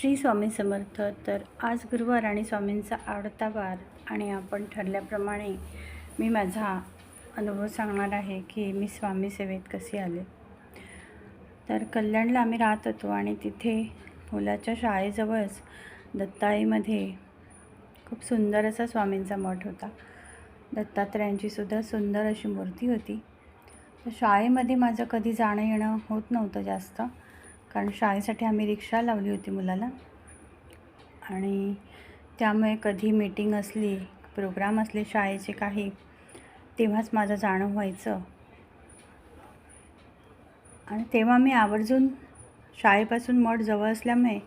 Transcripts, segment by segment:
श्री स्वामी समर्थ. तर आज गुरुवार आणि स्वामींचा आवडता वार आणि आपण ठरल्याप्रमाणे मी माझा अनुभव सांगणार आहे की मी स्वामी सेवेत कशी आले. तर कल्याणला आम्ही राहत होतो आणि तिथे मुलाच्या शाळेजवळच दत्ताईमध्ये खूप सुंदर असा स्वामींचा मठ होता. दत्तात्रयांचीसुद्धा सुंदर अशी मूर्ती होती. तर शाळेमध्ये माझं कधी जाणं येणं होत नव्हतं जास्त. कारण शाळेसाठी आम्ही रिक्षा लावली होती मुलाला. आणि त्यामुळे कधी मीटिंग असली प्रोग्राम असले शाळेचे काही तेव्हाच माझं जाणं व्हायचं. आणि तेव्हा मी आवर्जून शाळेपासून मठ जवळ असल्यामुळे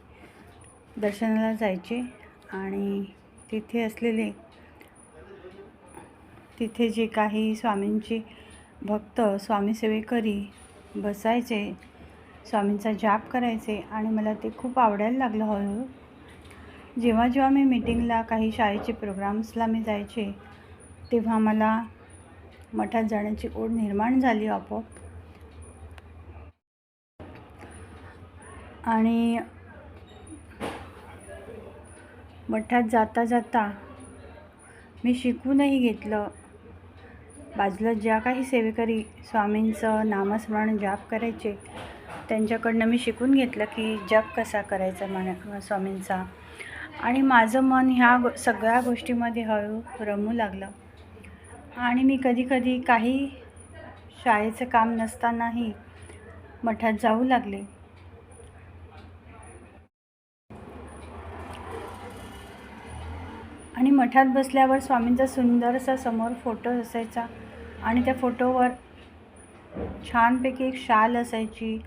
दर्शनाला जायचे. आणि तिथे असलेले तिथे जे काही स्वामींचे भक्त स्वामी सेवेकरी बसायचे स्वामींचा जाप करायचे आणि मला ते खूप आवडायला लागलं. हळूहळू जेव्हा जेव्हा मी मीटिंगला काही शाळेचे प्रोग्राम्सला मी जायचे तेव्हा मला मठात जाण्याची ओढ निर्माण झाली आपोआप. आणि मठात जाता जाता मी शिकूनही घेतलं. बाजूला ज्या काही सेवेकरी स्वामींचं नामस्मरण जाप करायचे त्यांच्याकडनं मी शिकून घेतलं की जप कसा करायचा मन स्वामींचा. आणि माझं मन ह्या गो सगळ्या गोष्टीमध्ये हळू रमू लागलं. आणि मी कधीकधी काही शाळेचं काम नसतानाही मठात जाऊ लागले. आणि मठात बसल्यावर स्वामींचा सुंदरसा समोर फोटो असायचा. आणि त्या फोटोवर छानपैकी एक शाल असायची.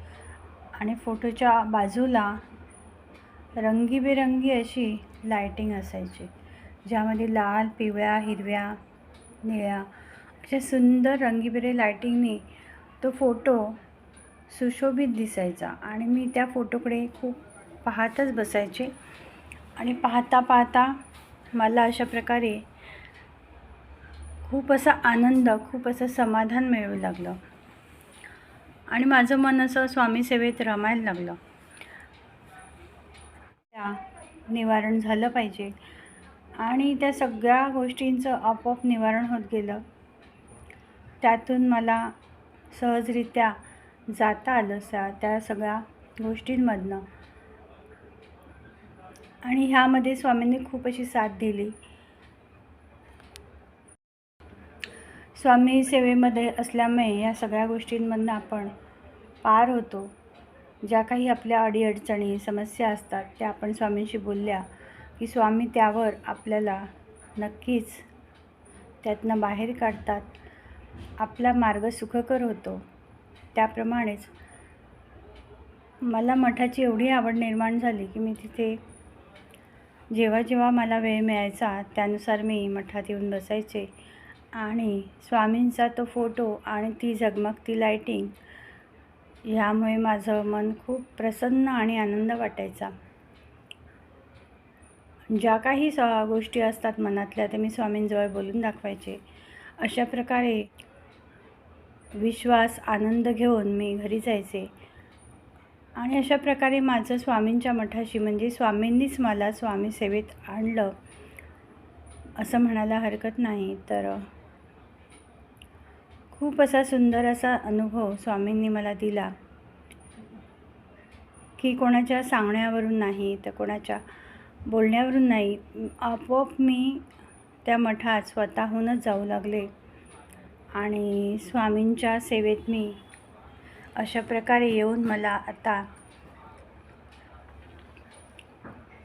आणि फोटोच्या बाजूला रंगीबेरंगी अशी लायटिंग असायची. ज्यामध्ये लाल पिवळ्या हिरव्या निळ्या अशा सुंदर रंगीबेरे लायटिंगने तो फोटो सुशोभित दिसायचा. आणि मी त्या फोटोकडे खूप पाहतच बसायचे. आणि पाहता पाहता मला अशा प्रकारे खूप असा आनंद खूप असं समाधान मिळू लागलं. आणि माझं मन असं स्वामीसेवेत रमायला लागलं. त्या निवारण झालं पाहिजे. आणि त्या सगळ्या गोष्टींचं आपोआप निवारण होत गेलं. त्यातून मला सहजरित्या जाता आलं सा त्या सगळ्या गोष्टींमधनं. आणि ह्यामध्ये स्वामींनी खूप अशी साथ दिली. स्वामी सेवेमध्ये असल्यामुळे या सगळ्या गोष्टींमधनं आपण पार होतो. ज्या काही आपल्या अडीअडचणी समस्या असतात त्या आपण स्वामींशी बोलल्या की स्वामी त्यावर आपल्याला नक्कीच त्यातनं बाहेर काढतात. आपला मार्ग सुखकर होतो. त्याप्रमाणेच मला मठाची एवढी आवड निर्माण झाली की मी तिथे जेव्हा जेव्हा मला वेळ मिळायचा त्यानुसार मी मठात येऊन बसायचे. आणि स्वामींचा तो फोटो आणि ती झगमगती लायटिंग ह्यामुळे माझं मन खूप प्रसन्न आणि आनंद वाटायचा. ज्या काही स गोष्टी असतात मनातल्या ते मी स्वामींजवळ बोलून दाखवायचे. अशा प्रकारे विश्वास आनंद घेऊन मी घरी जायचे. आणि अशा प्रकारे माझं स्वामींच्या मठाशी म्हणजे स्वामींनीच मला स्वामी सेवेत आणलं असं म्हणायला हरकत नाही. तर खूप असा सुंदर असा अनुभव स्वामींनी मला दिला की कोणाच्या सांगण्यावरून नाही तर कोणाच्या बोलण्यावरून नाही. आपोआप मी त्या मठात स्वतःहूनच जाऊ लागले आणि स्वामींच्या सेवेत मी अशा प्रकारे येऊन मला आता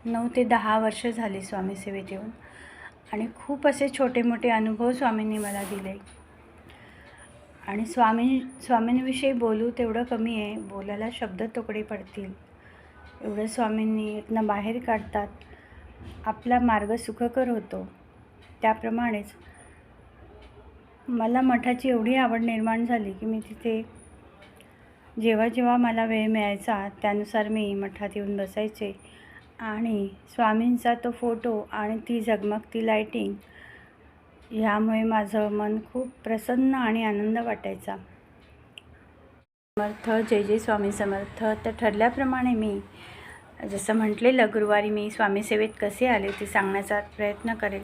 नऊ ते दहा वर्ष झाली स्वामी सेवेत येऊन. आणि खूप असे छोटे मोठे अनुभव स्वामींनी मला दिले. आणि स्वामी स्वामींविषयी बोलू तेवढं कमी आहे. बोलायला शब्द तुकडे पडतील. एवढं स्वामींनी इथनं बाहेर काढतात. आपला मार्ग सुखकर होतो. त्याप्रमाणेच मला मठाची एवढी आवड निर्माण झाली की मी तिथे जेव्हा जेव्हा मला वेळ मिळायचा त्यानुसार मी मठात येऊन बसायचे. आणि स्वामींचा तो फोटो आणि ती झगमगती लायटिंग ह्यामुळे माझं मन खूप प्रसन्न आणि आनंद वाटायचा. समर्थ जय जय स्वामी समर्थ. तर ठरल्याप्रमाणे मी जसं म्हटलेलं गुरुवारी मी स्वामीसेवेत कसे आले ते सांगण्याचा प्रयत्न करेल.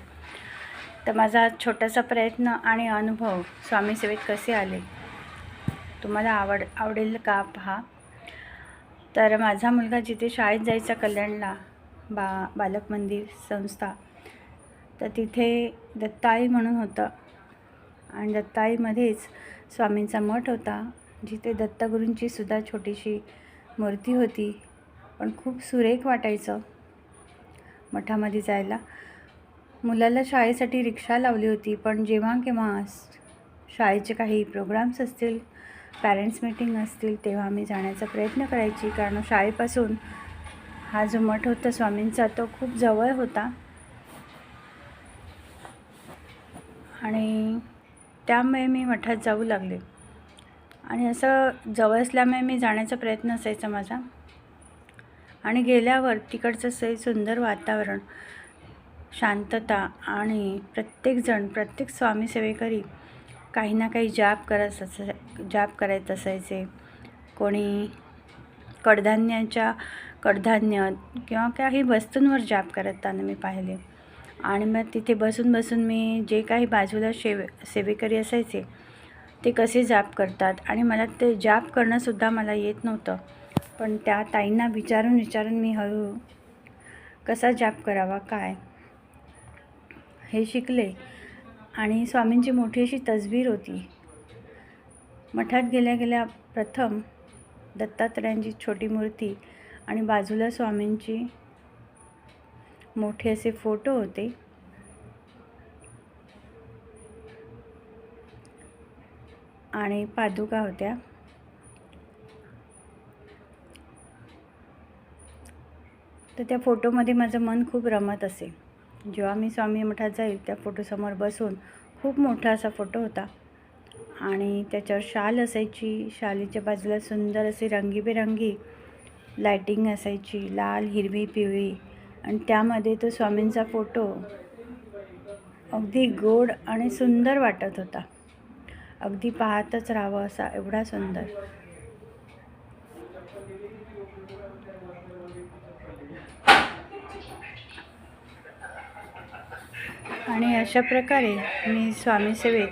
तर माझा छोटासा प्रयत्न आणि अनुभव स्वामीसेवेत कसे आले तुम्हाला आवड आवडेल का पहा. तर माझा मुलगा जिथे शाळेत जायचा कल्याणला बा बालक मंदिर संस्था तर तिथे दत्ताई म्हणून होतं. आणि दत्ताईमध्येच स्वामींचा मठ होता जिथे दत्तगुरूंची सुद्धा छोटीशी मूर्ती होती. पण खूप सुरेख वाटायचं मठामध्ये जायला. मुलाला शाळेसाठी रिक्षा लावली होती पण जेव्हा केव्हा शाळेचे काही प्रोग्राम्स असतील पॅरेंट्स मीटिंग असतील तेव्हा मी जाण्याचा प्रयत्न करायची. कारण शाळेपासून हा जो मठ होता स्वामींचा तो खूप जवळ होता. आणि त्यामुळे मी मठात जाऊ लागले. आणि असं जवळ असल्यामुळे मी जाण्याचा प्रयत्न असायचा माझा. आणि गेल्यावर तिकडचं से सुंदर वातावरण शांतता आणि प्रत्येकजण प्रत्येक स्वामी सेवेकरी काही ना काही जाप करत असाय जाप करायचं असायचे. कोणी कडधान्याच्या कडधान्य किंवा काही वस्तूंवर जाप करताना मी पाहिले. आणि मग तिथे बसून बसून मी जे काही बाजूला शेव सेवेकरी असायचे ते कसे जाप करतात आणि मला ते जाप करणंसुद्धा मला येत नव्हतं. पण त्या ताईंना विचारून विचारून मी हळू कसा जाप करावा काय? हे शिकले. आणि स्वामींची मोठी अशी तसबीर होती. मठात गेल्या गेल्या प्रथम दत्तात्रयांची छोटी मूर्ती आणि बाजूला स्वामींची मोठे असे फोटो होते. आणि पादुका होत्या. तर त्या फोटोमध्ये माझं मन खूप रमत असे. जेव्हा मी स्वामी मठात जाईल त्या फोटोसमोर बसून खूप मोठा असा फोटो होता. आणि त्याच्यावर शाल असायची. शालीच्या बाजूला सुंदर असे रंगीबेरंगी लायटिंग असायची. लाल हिरवी पिवळी. आणि त्यामध्ये तो स्वामींचा फोटो अगदी गोड आणि सुंदर वाटत होता. अगदी पाहतच राहावं असा एवढा सुंदर. आणि अशा प्रकारे मी स्वामी सेवेत